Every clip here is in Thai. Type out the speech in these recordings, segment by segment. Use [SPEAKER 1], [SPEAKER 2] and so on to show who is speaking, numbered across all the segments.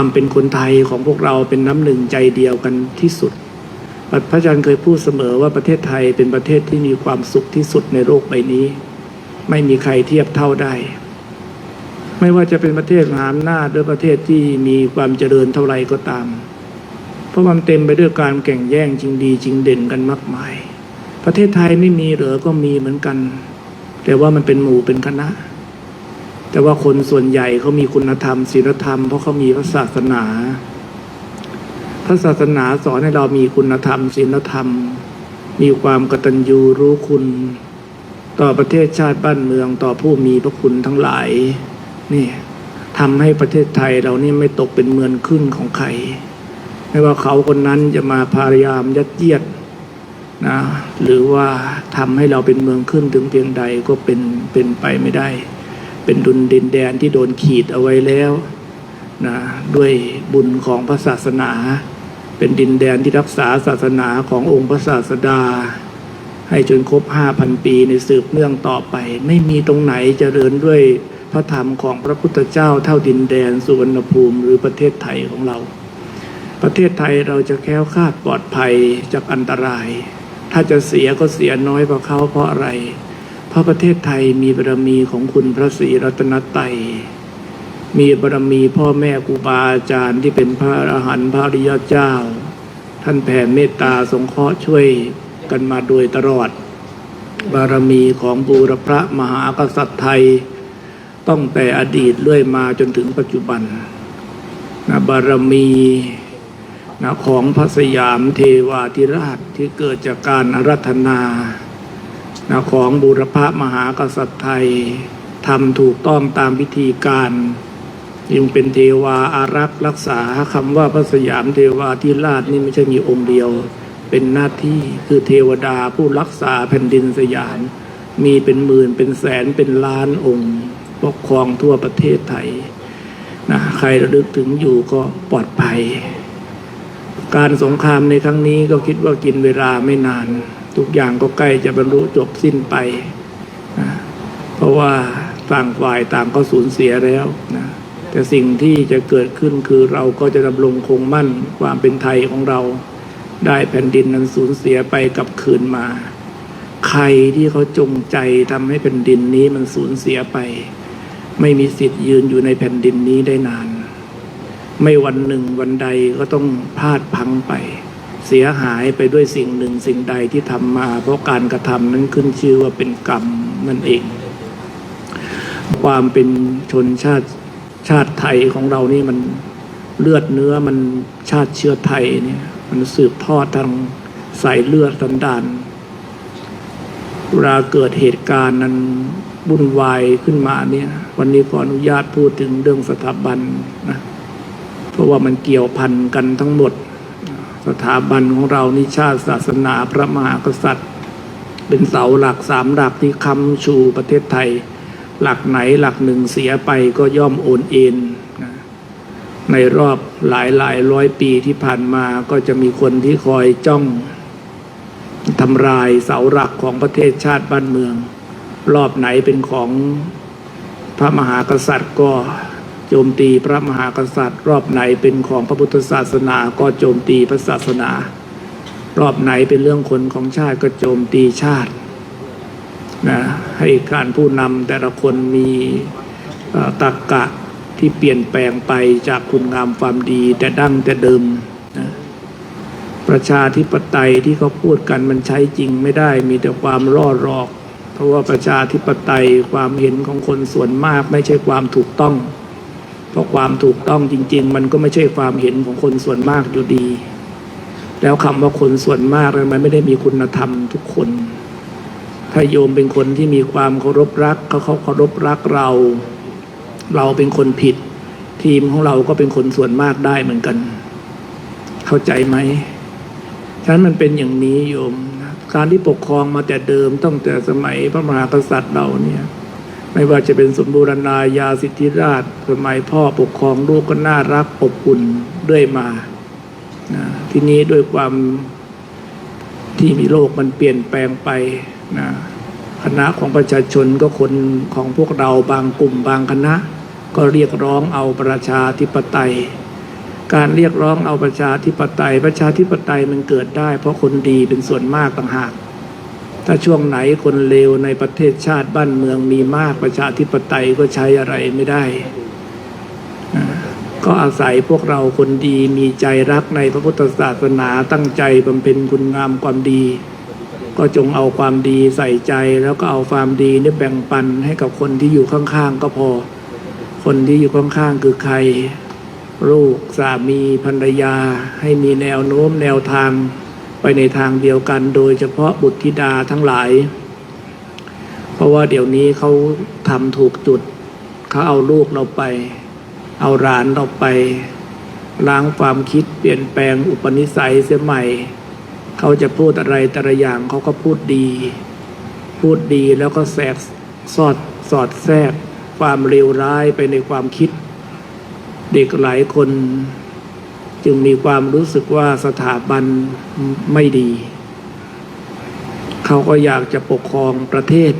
[SPEAKER 1] ความเป็นคนไทยของพวกเราเป็นน้ำหนึ่งใจเดียวกันที่สุด พระอาจารย์เคยพูดเสมอว่าประเทศไทยเป็นประเทศที่มีความสุขที่สุดในโลกใบนี้ ไม่มีใครเทียบเท่าได้ ไม่ว่าจะเป็นประเทศมหาอำนาจหรือประเทศที่มีความเจริญเท่าไรก็ตาม เพราะมันเต็มไปด้วยการแข่งแย่งจริงดีจริงเด่นกันมากมาย ประเทศไทยไม่มีเหรอก็มีเหมือนกัน แต่ว่ามันเป็นหมู่เป็นคณะ แต่ว่าคนส่วนใหญ่เขามีคุณธรรมศีลธรรมเพราะเขามีพระศาสนาพระศาสนาสอนให้เรามีคุณธรรมศีลธรรม มีความกตัญญูรู้คุณ ต่อประเทศชาติบ้านเมืองต่อผู้มีพระคุณทั้งหลายนี่ทำให้ประเทศไทยเรานี่ไม่ตกเป็นเมือนขึ้นของใครไม่ว่าเขาคนนั้นจะมาพยายามยัดเยียดนะหรือว่าทำให้เราเป็นเมืองขึ้นถึงเพียงใดก็เป็นเป็นไปไม่ได้ เป็นดุลดินแดนที่โดนขีดเอาไว้แล้วนะด้วยบุญของพระศาสนา เป็นดินแดนที่รักษาศาสนาขององค์พระศาสดา ให้จนครบห้าพันปีในสืบเนื่องต่อไป ไม่มีตรงไหนจเจริญด้วยพระธรรมของพระพุทธเจ้าเท่าดินแดนสุวรรณภูมิหรือประเทศไทยของเรา ประเทศไทยเราจะแค้วคาดปลอดภัยจากอันตราย ถ้าจะเสียก็เสียน้อยกว่าเขาเพราะอะไร ราะประเทศไทยมีบารมีของคุณพระศรีรัตนตรัยมีบารมีพ่อแม่ครูบาอาจารย์ที่เป็นพระอรหันต์พระริยเจ้า ท่านแผ่เมตตาสงเคราะห์ช่วยกันมาโดยตลอด บารมีของบูรพระมหากษัตริย์ไทย ต้องแต่อดีตเรื่อยมาจนถึงปัจจุบันนะบารมีนะของพระสยามเทวาธิราชที่เกิดจากการอารัธนา นะของบูรพมหากษัตริย์ไทยทำถูกต้องตามพิธีการยังเป็นเทวาอารักษ์รักษาคำว่าพระสยามเทวาธิราชนี่ไม่ใช่มีองค์เดียว เป็นหน้าที่คือเทวดาผู้รักษาแผ่นดินสยาม มีเป็นหมื่นเป็นแสนเป็นล้านองค์ ปกครองทั่วประเทศไทยนะใครระลึกถึงอยู่ก็ปลอดภัย การสงครามในครั้งนี้ก็คิดว่ากินเวลาไม่นาน ทุกอย่างก็ใกล้จะบรรลุจบสิ้นไปนะเพราะว่าต่างฝ่ายต่างก็สูญเสียแล้วนะแต่สิ่งที่จะเกิดขึ้นคือเราก็จะดำรงคงมั่นความเป็นไทยของเรา ได้แผ่นดินนั้นสูญเสียไปกลับคืนมา ใครที่เขาจงใจทำให้แผ่นดินนี้มันสูญเสียไป ไม่มีสิทธิ์ยืนอยู่ในแผ่นดินนี้ได้นาน ไม่วันหนึ่งวันใดก็ต้องพลาดพังไป เสียหายไปด้วยสิ่งหนึ่งสิ่งใดที่ทำมา เพราะการกระทำนั้นขึ้นชื่อว่าเป็นกรรมนั่นเอง ความเป็นชนชาติชาติไทยของเรานี่มันเลือดเนื้อมันชาติเชื้อไทยเนี่ยมันสืบทอดทางสายเลือดสันดานเวลาเกิดเหตุการณ์นั้นวุ่นวายขึ้นมาเนี่ย วันนี้ขออนุญาตพูดถึงเรื่องสถาบันนะเพราะว่ามันเกี่ยวพันกันทั้งหมด สถาบันของเรานิชาติศาสนาพระมหากษัตริย์ เป็นเสาหลักสามหลักที่ค้ำชูประเทศไทย หลักไหนหลักหนึ่งเสียไปก็ย่อมโอนเอ็นในรอบหลายหลายร้อยปีที่ผ่านมาก็จะมีคนที่คอยจ้องทำลายเสาหลักของประเทศชาติบ้านเมือง รอบไหนเป็นของพระมหากษัตริย์ก็ โจมตีพระมหากษัตริย์ รอบไหนเป็นของพระพุทธศาสนาก็โจมตีพระศาสนา รอบไหนเป็นเรื่องคนของชาติก็โจมตีชาตินะให้การผู้นำแต่ละคนมีตรรกะที่เปลี่ยนแปลงไปจากคุณงามความดีแต่ดั้งแต่เดิมนะประชาธิปไตยที่เขาพูดกันมันใช้จริงไม่ได้มีแต่ความร่อหลอก เพราะว่าประชาธิปไตยความเห็นของคนส่วนมากไม่ใช่ความถูกต้อง ราะความถูกต้องจริง ๆ มันก็ไม่ใช่ความเห็นของคนส่วนมากอยู่ดี แล้วคำว่าคนส่วนมากมันไม่ได้มีคุณธรรมทุกคน ถ้าโยมเป็นคนที่มีความเคารพรักเขาเขาเคารพรักเรา เราเป็นคนผิด ทีมของเราก็เป็นคนส่วนมากได้เหมือนกัน เข้าใจไหมฉะนั้นมันเป็นอย่างนี้โยมการที่ปกครองมาแต่เดิมตั้งแต่สมัยพระมหากษัตริย์เราเนี่ย ไม่ว่าจะเป็นสมบูรณาญาสิทธิราชสมัยพ่อปกครองลูกก็น่ารักอบอุ่นด้วยมานะทีนี้ด้วยความที่มีโลกมันเปลี่ยนแปลงไปนะคณะของประชาชนก็คนของพวกเราบางกลุ่มบางคณะ ก็เรียกร้องเอาประชาธิปไตย
[SPEAKER 2] การเรียกร้องเอาประชาธิปไตย ประชาธิปไตยมันเกิดได้ เพราะคนดีเป็นส่วนมากต่างหาก ถ้าช่วงไหนคนเลวในประเทศชาติบ้านเมืองมีมากประชาธิปไตยก็ใช้อะไรไม่ได้ ก็อาศัยพวกเราคนดีมีใจรักในพระพุทธศาสนาตั้งใจบำเพ็ญคุณงามความดี ก็จงเอาความดีใส่ใจแล้วก็เอาความดีนี่แบ่งปันให้กับคนที่อยู่ข้างๆก็พอ คนที่อยู่ข้างๆคือใคร ลูกสามีภรรยาให้มีแนวโน้มแนวทาง ในทางเดียวกัน โดยเฉพาะบุตรธิดาทั้งหลาย เพราะว่าเดี๋ยวนี้เขาทำถูกจุด เขาเอาลูกเราไป เอาหลานเราไป ล้างความคิดเปลี่ยนแปลงอุปนิสัยเสียใหม่ เขาจะพูดอะไรแต่ละอย่างเขาก็พูดดี พูดดีแล้วก็แทรกสอดสอดแทรกความเลวร้ายไปในความคิด เด็กหลายคน จึงมีความรู้สึกว่าสถาบันไม่ดี เขาก็อยากจะปกครองประเทศ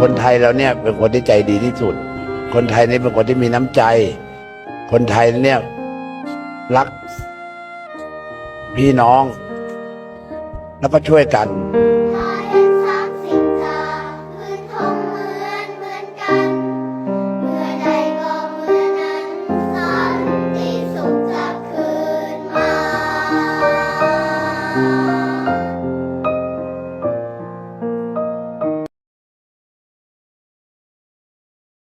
[SPEAKER 3] คนไทยเราเนี่ยเป็นคนที่ใจดีที่สุด คนไทยนี่เป็นคนที่มีน้ำใจ คนไทยเนี่ยรักพี่น้อง แล้วก็ช่วยกัน